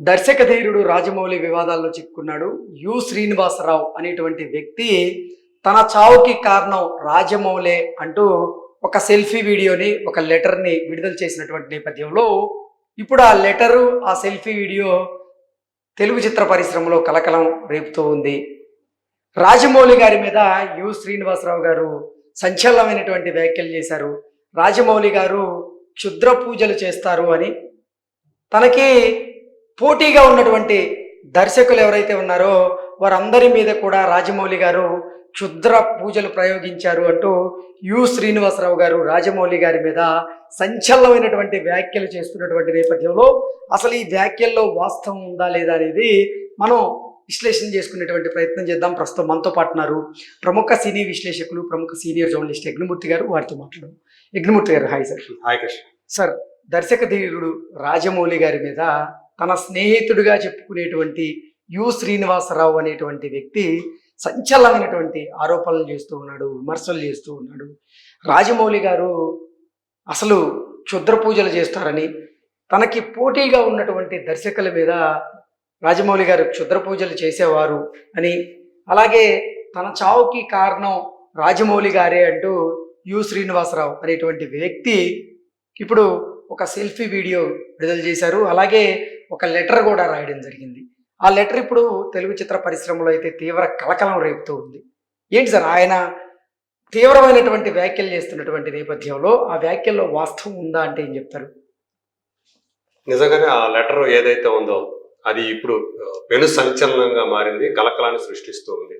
దర్శక ధైర్యుడు రాజమౌళి వివాదాల్లో చిక్కుకున్నాడు యు. శ్రీనివాసరావు అనేటువంటి వ్యక్తి తన చావుకి కారణం రాజమౌళే అంటూ ఒక సెల్ఫీ వీడియోని ఒక లెటర్ని విడుదల చేసినటువంటి నేపథ్యంలో ఇప్పుడు ఆ లెటరు ఆ సెల్ఫీ వీడియో తెలుగు చిత్ర పరిశ్రమలో కలకలం రేపుతూ ఉంది. రాజమౌళి గారి మీద యు. శ్రీనివాసరావు గారు సంచలనమైనటువంటి వ్యాఖ్యలు చేశారు. రాజమౌళి గారు క్షుద్ర పూజలు చేస్తారు అని తనకి పోటీగా ఉన్నటువంటి దర్శకులు ఎవరైతే ఉన్నారో వారందరి మీద కూడా రాజమౌళి గారు క్షుద్ర పూజలు ప్రయోగించారు అంటూ యు శ్రీనివాసరావు గారు రాజమౌళి గారి మీద సంచలనమైనటువంటి వ్యాఖ్యలు చేస్తున్నటువంటి నేపథ్యంలో అసలు ఈ వ్యాఖ్యల్లో వాస్తవం ఉందా లేదా అనేది మనం విశ్లేషణ చేసుకునేటువంటి ప్రయత్నం చేద్దాం. ప్రస్తుతం మనతో పాటు ఉన్నారు ప్రముఖ సినీ విశ్లేషకులు ప్రముఖ సీనియర్ జర్నలిస్ట్ యజ్ఞమూర్తి గారు. వారితో మాట్లాడడం యజ్ఞమూర్తి గారు hi sir. Hi Krishna. Sir దర్శక ధీరుడు రాజమౌళి గారి మీద తన స్నేహితుడిగా చెప్పుకునేటువంటి యు శ్రీనివాసరావు అనేటువంటి వ్యక్తి సంచలనమైనటువంటి ఆరోపణలు చేస్తూ ఉన్నాడు విమర్శలు చేస్తూ ఉన్నాడు. రాజమౌళి గారు అసలు క్షుద్ర పూజలు చేస్తారని తనకి పోటీగా ఉన్నటువంటి దర్శకుల మీద రాజమౌళి గారు క్షుద్ర పూజలు చేసేవారు అని అలాగే తన చావుకి కారణం రాజమౌళి గారే అంటూ యు శ్రీనివాసరావు అనేటువంటి వ్యక్తి ఇప్పుడు ఒక సెల్ఫీ వీడియో విడుదల చేశారు. అలాగే ఒక లెటర్ కూడా రాయడం జరిగింది. ఆ లెటర్ ఇప్పుడు తెలుగు చిత్ర పరిశ్రమలో అయితే తీవ్ర కలకలం రేపుతూ ఉంది. ఏంటి సార్? ఆయన తీవ్రమైనటువంటి వ్యాఖ్యలు చేస్తున్నటువంటి నేపథ్యంలో ఆ వ్యాఖ్యల్లో వాస్తవం ఉందా అంటే ఏం చెప్తారు? నిజంగానే ఆ లెటర్ ఏదైతే ఉందో అది ఇప్పుడు పెను సంచలనంగా మారింది కలకలాన్ని సృష్టిస్తూ ఉంది.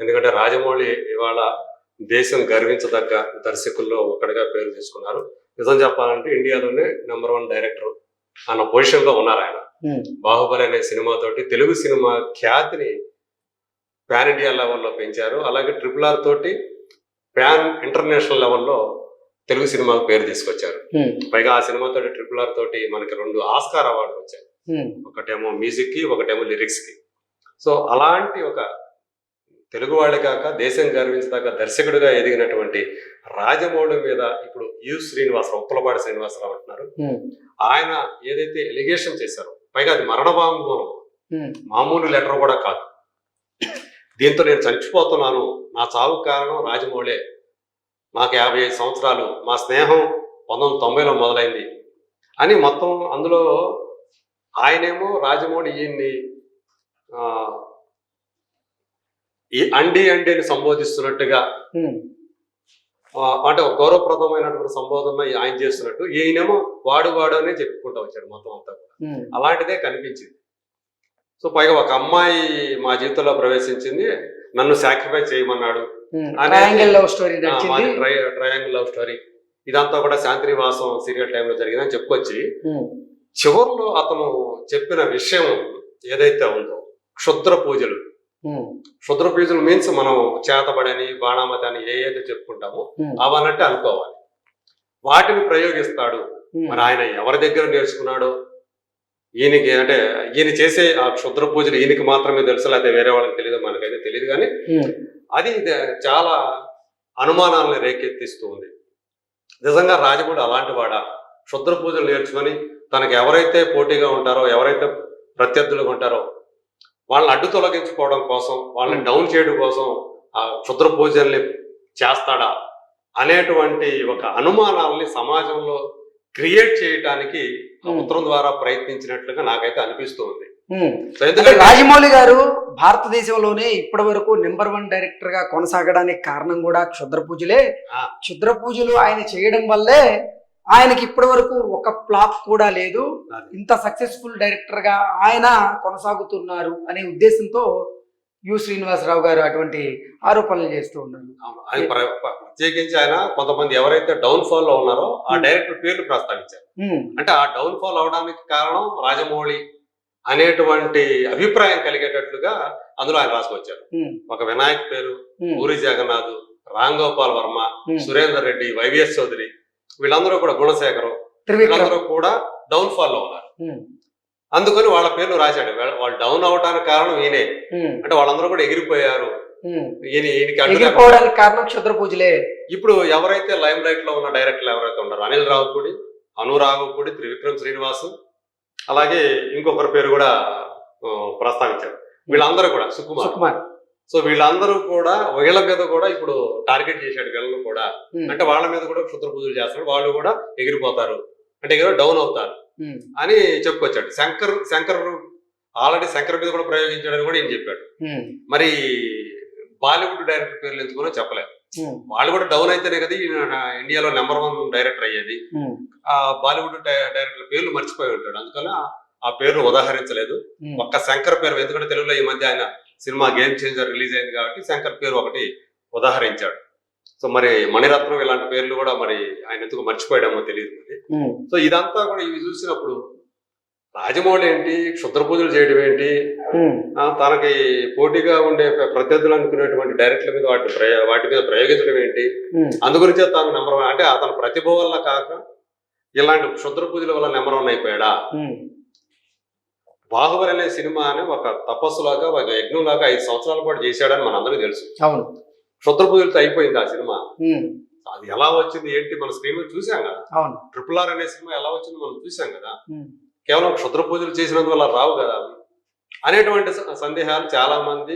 ఎందుకంటే రాజమౌళి ఇవాళ దేశం గర్వించదగ్గ దర్శకుల్లో ఒకటిగా పేరు తీసుకున్నారు. నిజం చెప్పాలంటే ఇండియాలోనే నెంబర్ వన్ డైరెక్టర్ అన్న పొజిషన్లో ఉన్నారు ఆయన. బాహుబలి అనే సినిమాతోటి తెలుగు సినిమా ఖ్యాతిని పాన్ ఇండియా లెవెల్లో పెంచారు. అలాగే ట్రిపుల్ ఆర్ తోటి పాన్ ఇంటర్నేషనల్ లెవెల్లో తెలుగు సినిమాకు పేరు తీసుకొచ్చారు. ఉమ్, పైగా ఆ సినిమాతో ట్రిపుల్ ఆర్ తోటి మనకి రెండు ఆస్కార్ అవార్డు వచ్చాయి. ఉమ్, ఒకటేమో మ్యూజిక్కి ఒకటేమో లిరిక్స్కి సో అలాంటి ఒక తెలుగు వాళ్ళే కాక దేశం గర్వించదగ్గ దర్శకుడిగా ఎదిగినటువంటి రాజమౌళి మీద ఇప్పుడు యు శ్రీనివాసరావు ఉప్పలపాటి శ్రీనివాసరావు అంటున్నారు. ఆయన ఏదైతే ఎలిగేషన్ చేశారో పైగా అది మరణ వాంగ్మూలం ఉమ్, మామూలు లెటర్ కూడా కాదు. దీంతో నేను చచ్చిపోతున్నాను నా చావు కారణం రాజమౌళే. నాకు యాభై ఐదు సంవత్సరాలు. మా స్నేహం పంతొమ్మిది తొంభైలో మొదలైంది. అని మొత్తం అందులో ఆయనేమో రాజమౌళి ఈయన్ని ఈ అండి అండిని సంబోధిస్తున్నట్టుగా ఉమ్, ఆ, అంటే ఒక గౌరవప్రదమైనటువంటి సంబోధన ఆయన చేస్తున్నట్టు ఈయనేమో వాడు వాడు అనే చెప్పుకుంటూ వచ్చాడు మొత్తం అంతా కూడా. అలాంటిదే కనిపించింది. సో పైగా ఒక అమ్మాయి మా జీవితంలో ప్రవేశించింది నన్ను సాక్రిఫైస్ చేయమన్నాడు triangle love story triangle love story ఇదంతా కూడా శాంతినివాసం సీరియల్ టైంలో జరిగిందని చెప్పుకొచ్చి చివరిలో అతను చెప్పిన విషయం ఏదైతే ఉందో క్షుద్ర పూజలు. క్షుద్ర పూజలు మీన్స్ మనం చేతబడని బాణామతి అని ఏ ఏదో చెప్పుకుంటామో అవన్నట్టు అనుకోవాలి. వాటిని ప్రయోగిస్తాడు. మరి ఆయన ఎవరి దగ్గర నేర్చుకున్నాడో? ఈయనకి అంటే ఈయన చేసే ఆ క్షుద్ర పూజలు ఈయనకి మాత్రమే తెలుసు లేకపోతే వేరే వాళ్ళకి తెలియదు మనకైతే తెలియదు కానీ అది చాలా అనుమానాలను రేకెత్తిస్తూ ఉంది. నిజంగా రాజమౌళి అలాంటి వాడా? క్షుద్ర పూజలు నేర్చుకొని తనకు ఎవరైతే పోటీగా ఉంటారో ఎవరైతే ప్రత్యర్థులుగా ఉంటారో వాళ్ళని అడ్డు తొలగించుకోవడం కోసం వాళ్ళని డౌన్ చేయడం కోసం ఆ క్షుద్ర పూజల్ని చేస్తాడా అనేటువంటి ఒక అనుమానాలని సమాజంలో క్రియేట్ Hmm. ఉత్తరం ద్వారా ప్రయత్నించినట్లుగా నాకైతే అనిపిస్తూ ఉంది ఉమ్. సో అంటే ఎందుకంటే రాజమౌళి గారు భారతదేశంలోనే ఇప్పటి వరకు నెంబర్ వన్ డైరెక్టర్గా కొనసాగడానికి కారణం కూడా క్షుద్ర పూజలే. క్షుద్ర పూజలు ఆయన చేయడం వల్లే ఆయనకి ఇప్పటి వరకు ఒక ఫ్లాప్ కూడా లేదు. ఇంత సక్సెస్ఫుల్ డైరెక్టర్గా ఆయన కొనసాగుతున్నారు అనే ఉద్దేశంతో యు శ్రీనివాసరావు గారు అటువంటి ఆరోపణలు చేస్తూ ఉన్నారు. ప్రత్యేకించి ఆయన కొంతమంది ఎవరైతే డౌన్ ఫాల్లో ఉన్నారో ఆ Hmm. డైరెక్టర్ పేర్లు ప్రస్తావించారు. ఉమ్, అంటే ఆ డౌన్ ఫాల్ అవడానికి కారణం రాజమౌళి అనేటువంటి అభిప్రాయం కలిగేటట్లుగా అందులో ఆయన రాసుకొచ్చారు. ఉమ్, ఒక వినాయక్ పేరు పూరి జగన్నాథ్ రామ్ గోపాల్ వర్మ. సురేందర్ రెడ్డి వైవిఎస్ చౌదరి వీళ్ళందరూ కూడా గుణశేఖరం వీళ్ళందరూ కూడా డౌన్ ఫాల్లో ఉన్నారు. అందుకని వాళ్ళ పేర్లు రాశాడు. వాళ్ళ- డౌన్ అవడానికి కారణం ఈయనే. అంటే వాళ్ళందరూ కూడా ఎగిరిపోయారు. ఎగిరిపోవడానికి కారణం క్షుద్ర పూజలే. ఇప్పుడు ఎవరైతే లైమ్ లైట్లో ఉన్న డైరెక్టర్లు ఎవరైతే ఉన్నారో అనిల్ రావుపూడి అనురాఘపూడి త్రివిక్రమ్ శ్రీనివాస్ అలాగే ఇంకొకరి పేరు కూడా ప్రస్తావించారు. వీళ్ళందరూ కూడా సుకుమార్. సుకుమార్. సో వీళ్ళందరూ కూడా వీళ్ళ మీద కూడా ఇప్పుడు టార్గెట్ చేశాడు వీళ్ళని కూడా. అంటే వాళ్ళ మీద కూడా క్షుద్ర పూజలు చేస్తాడు. వాళ్ళు కూడా ఎగిరిపోతారు. అంటే ఎగిరి డౌన్ అవుతారు. అని చెప్పుకొచ్చాడు. శంకర్ శంకర్ ఆల్రెడీ శంకర్ మీద కూడా ప్రయోగించాడని కూడా ఈయన చెప్పాడు. మరి బాలీవుడ్ డైరెక్టర్ పేర్లు ఎందుకునో చెప్పలేదు. వాళ్ళు కూడా డౌన్ అయితేనే కదా ఇండియాలో నెంబర్ వన్ డైరెక్టర్ అయ్యేది. ఆ బాలీవుడ్ డైరెక్టర్ పేర్లు మర్చిపోయి ఉంటాడు. అందుకని ఆ- పేర్లు ఉదాహరించలేదు. ఒక్క శంకర్ పేరు ఎందుకంటే తెలుగులో ఈ మధ్య ఆయన సినిమా గేమ్ చేంజర్ రిలీజ్ అయింది కాబట్టి శంకర్ పేరు ఒకటి ఉదాహరించాడు. సో మరి మణిరత్నం ఇలాంటి పేర్లు కూడా మరి ఆయన ఎందుకు మర్చిపోయాడేమో తెలియదు మరి. సో ఇదంతా కూడా ఇవి చూసినప్పుడు రాజమౌళి ఏంటి క్షుద్ర పూజలు చేయడం ఏంటి తనకి పోటీగా ఉండే ప్ర- ప్రత్యర్థులు అనుకునేటువంటి డైరెక్టర్ల మీద వాటి వాటి మీద ప్రయోగించడం ఏంటి ఉమ్, అందు గురించే తాను నెంబర్ వన్ అంటే అతని ప్రతిభ వల్ల కాక ఇలాంటి క్షుద్ర పూజల వల్ల నెంబర్ వన్ అయిపోయాడా? బాహుబలి అనే సినిమా అని ఒక తపస్సులాగా ఒక యజ్ఞంలాగా ఐదు సంవత్సరాల పాటు చేశాడని మనందరికీ తెలుసు. అవును. క్షుద్ర పూజలతో అయిపోయింది ఆ సినిమా. అది ఎలా వచ్చింది ఏంటి మన స్క్రీన్ మీద చూసాం కదా. అవును. ట్రిపుల్ ఆర్ అనే సినిమా ఎలా వచ్చింది మనం చూసాం కదా. కేవలం క్షుద్ర పూజలు చేసినందువల్ల రావు కదా అవి. అనేటువంటి సందేహాలు చాలా మంది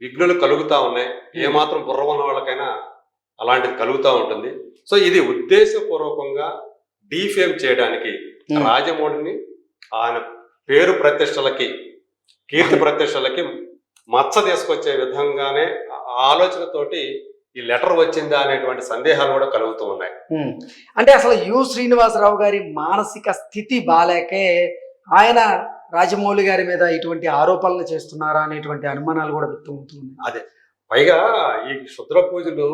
విఘ్నులు కలుగుతా ఉన్నాయి. ఏమాత్రం బుర్ర ఉన్న వాళ్ళకైనా అలాంటిది కలుగుతూ ఉంటుంది. సో ఇది ఉద్దేశపూర్వకంగా డీఫేమ్ చేయడానికి రాజమౌళిని ఆయన పేరు ప్రతిష్టలకి కీర్తి ప్రతిష్టలకి మచ్చ తీసుకొచ్చే విధంగానే ఆలోచనతోటి ఈ లెటర్ వచ్చిందా అనేటువంటి సందేహాలు కూడా కలుగుతూ ఉన్నాయి. అంటే అసలు యు శ్రీనివాసరావు గారి మానసిక స్థితి బాలేకే ఆయన రాజమౌళి గారి మీద ఇటువంటి ఆరోపణలు చేస్తున్నారా అనేటువంటి అనుమానాలు కూడా వ్యక్తమవుతున్నాయి పైగా ఈ క్షుద్ర పూజలు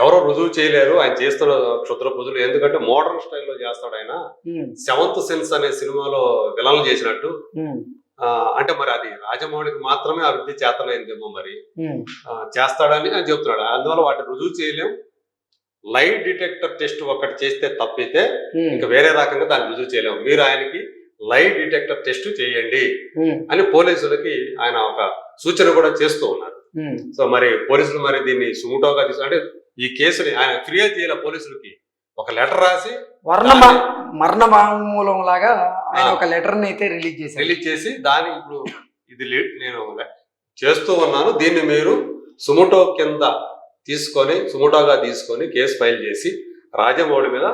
ఎవరో రుజువు చేయలేరు ఆయన చేస్తున్న క్షుద్ర పూజలు. ఎందుకంటే మోడర్న్ స్టైల్లో చేస్తాడు ఆయన. సెవెంత్ సెన్స్ అనే సినిమాలో విలన్లు చేసినట్టు. అంటే మరి అది రాజమౌళికి మాత్రమే అభివృద్ధి చేతనైందేమో మరి. చేస్తాడని ఆయన చెప్తున్నాడు. అందువల్ల వాటిని రుజువు చేయలేం. లైట్ డిటెక్టర్ టెస్ట్ ఒకటి చేస్తే తప్పితే ఇంకా వేరే రకంగా దాన్ని రుజువు చేయలేము మీరు ఆయనకి లైట్ డిటెక్టర్ టెస్ట్ చేయండి అని పోలీసులకి ఆయన ఒక సూచన కూడా చేస్తూ ఉన్నారు. సో మరి పోలీసులు మరి దీన్ని సుముటోగా తీసు అంటే ఈ కేసుని ఆయన ఫిర్యాదు చేయాలి పోలీసులకి. ఒక లెటర్ రాసి వర్ణ మరణ వాంగ్మూలం లాగా ఆయన. ఒక లెటర్ అయితే రిలీజ్ చేశారు. రిలీజ్ చేసి దాని ఇప్పుడు ఇది నేను చేస్తూ ఉన్నాను. దీన్ని మీరు సుముటో కింద తీసుకొని సుముటోగా తీసుకొని కేసు ఫైల్ చేసి రాజమౌళి మీద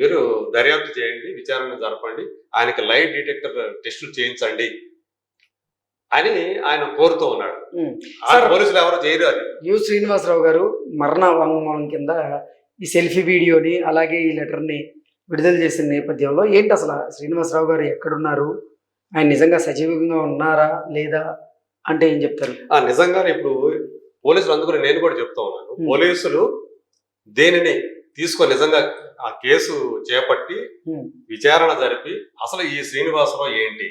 మీరు దర్యాప్తు చేయండి విచారణ జరపండి. ఆయనకి లైట్ డిటెక్టర్ టెస్టులు చేయించండి. అని ఆయన కోరుతూ ఉన్నాడు. పోలీసులు ఎవరో చేయరు అది. యు శ్రీనివాసరావు గారు మరణ వాంగ్మూలం కింద ఈ సెల్ఫీ వీడియోని అలాగే ఈ లెటర్ని విడుదల చేసిన నేపథ్యంలో ఏంటి అసలు శ్రీనివాసరావు గారు ఎక్కడున్నారు? ఆయన నిజంగా సజీవంగా ఉన్నారా లేదా అంటే ఏం చెప్తారు? ఆ నిజంగానే ఇప్పుడు పోలీసులు అందుకని నేను కూడా చెప్తా ఉన్నాను. పోలీసులు దేనిని తీసుకొని నిజంగా ఆ కేసు చేపట్టి. విచారణ జరిపి అసలు ఈ శ్రీనివాసరావు ఏంటి?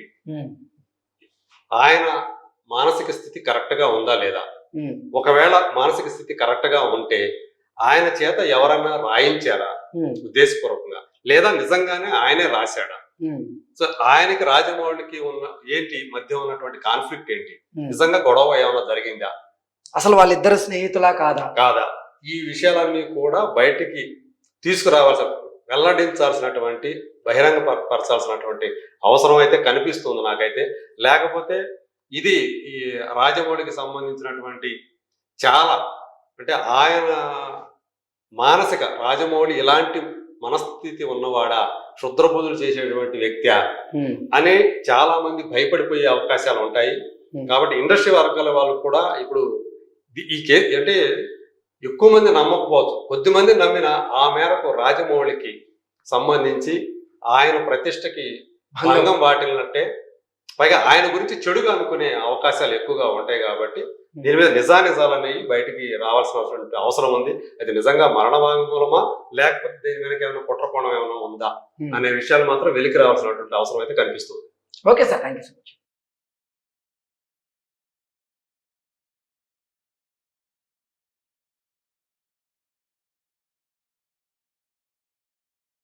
ఆయన మానసిక స్థితి కరెక్ట్గా ఉందా లేదా? ఒకవేళ మానసిక స్థితి కరెక్ట్గా ఉంటే ఆయన చేత ఎవరన్నా రాయించారా? ఉద్దేశపూర్వకంగా. లేదా నిజంగానే ఆయనే రాశాడా? సో ఆయనకి రాజమౌళికి ఉన్న ఏంటి మధ్య ఉన్నటువంటి కాన్ఫ్లిక్ట్ ఏంటి. నిజంగా గొడవ ఏమైనా జరిగిందా? అసలు వాళ్ళిద్దరు స్నేహితులా కాదా? కాదా? ఈ విషయాలన్నీ కూడా బయటికి తీసుకురావాల్సిన వెల్లడించాల్సినటువంటి బహిరంగ పర- పరచాల్సినటువంటి అవసరం అయితే కనిపిస్తుంది నాకైతే. లేకపోతే ఇది ఈ రాజమౌళికి సంబంధించినటువంటి చాలా అంటే ఆయన మానసిక రాజమౌళి ఇలాంటి మనస్థితి ఉన్నవాడా క్షుద్ర పూజలు చేసేటువంటి వ్యక్తి అని చాలా మంది భయపడిపోయే అవకాశాలు ఉంటాయి. కాబట్టి ఇండస్ట్రీ వర్గాల వాళ్ళు కూడా ఇప్పుడు ఈ కే అంటే ఎక్కువ మంది నమ్మకపోవచ్చు. కొద్ది మంది నమ్మిన ఆ మేరకు రాజమౌళికి సంబంధించి ఆయన ప్రతిష్టకి భంగం వాటిల్నట్టే పైగా ఆయన గురించి చెడుగా అనుకునే అవకాశాలు ఎక్కువగా ఉంటాయి కాబట్టి దీని మీద నిజానిజాలు అనేవి బయటికి రావాల్సిన అవసరం ఉంది. అది నిజంగా మరణ వాంగ్మూలమా లేకపోతే దీని వెనక ఏమైనా కుట్రకోణం ఏమైనా ఉందా. అనే విషయాలు మాత్రం వెలికి రావాల్సినటువంటి అవసరం అయితే కనిపిస్తుంది. Okay sir. Thank you so much.